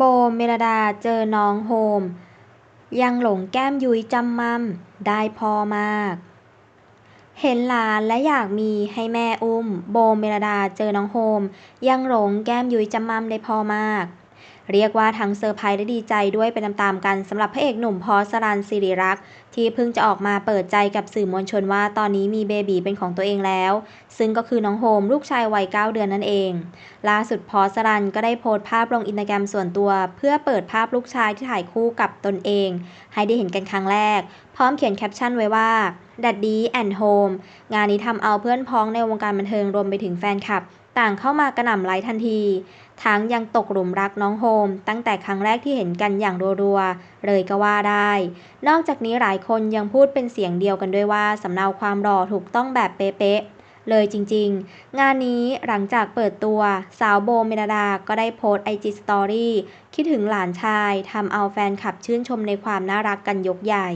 โบ เมลดาเจอน้องโฮม ยังหลงแก้มยุ้ยจำมัม ได้พอมาก เห็นหลานและอยากมีให้แม่อุ้ม โบ เมลดาเจอน้องโฮม ยังหลงแก้มยุ้ยจำมัมได้พอมาก เรียกว่าทั้งเซอร์ไพรส์และดีใจด้วยไปตามๆกันสำหรับพระเอกหนุ่มพอสรันสิริรักษ์ที่เพิ่งจะออกมาเปิดใจกับสื่อมวลชนว่าตอนนี้มีเบบีเป็นของตัวเองแล้ว ซึ่งก็คือน้องโฮมลูกชายวัย 9 เดือนนั่นเอง ล่าสุดพอสรันก็ได้โพสต์ภาพลงอินสตาแกรมส่วนตัว เพื่อเปิดภาพลูกชายที่ถ่ายคู่กับตนเอง ให้ได้เห็นกันครั้งแรก พร้อมเขียนแคปชั่นไว้ว่า Daddy and Home งานนี้ทำเอาเพื่อนพ้องในวงการบันเทิงรวมไปถึงแฟนคลับ ต่างเข้ามากระหน่ำไลค์ทันที ทั้งยังตกหลุมรักน้องโฮม ตั้งแต่ครั้งแรกที่เห็นกันอย่างรัวๆ เลยก็ว่าได้ นอกจากนี้หลายคนยังพูดเป็นเสียงเดียวกันด้วยว่าสำเนาความหล่อถูกต้องแบบเป๊ะๆเลยจริงๆ งานนี้หลังจากเปิดตัวสาวโบเมลดาก็ได้โพสต์ไอจีสตอรี่คิดถึงหลานชายทำเอาแฟนคลับชื่นชมในความน่ารักกันยกใหญ่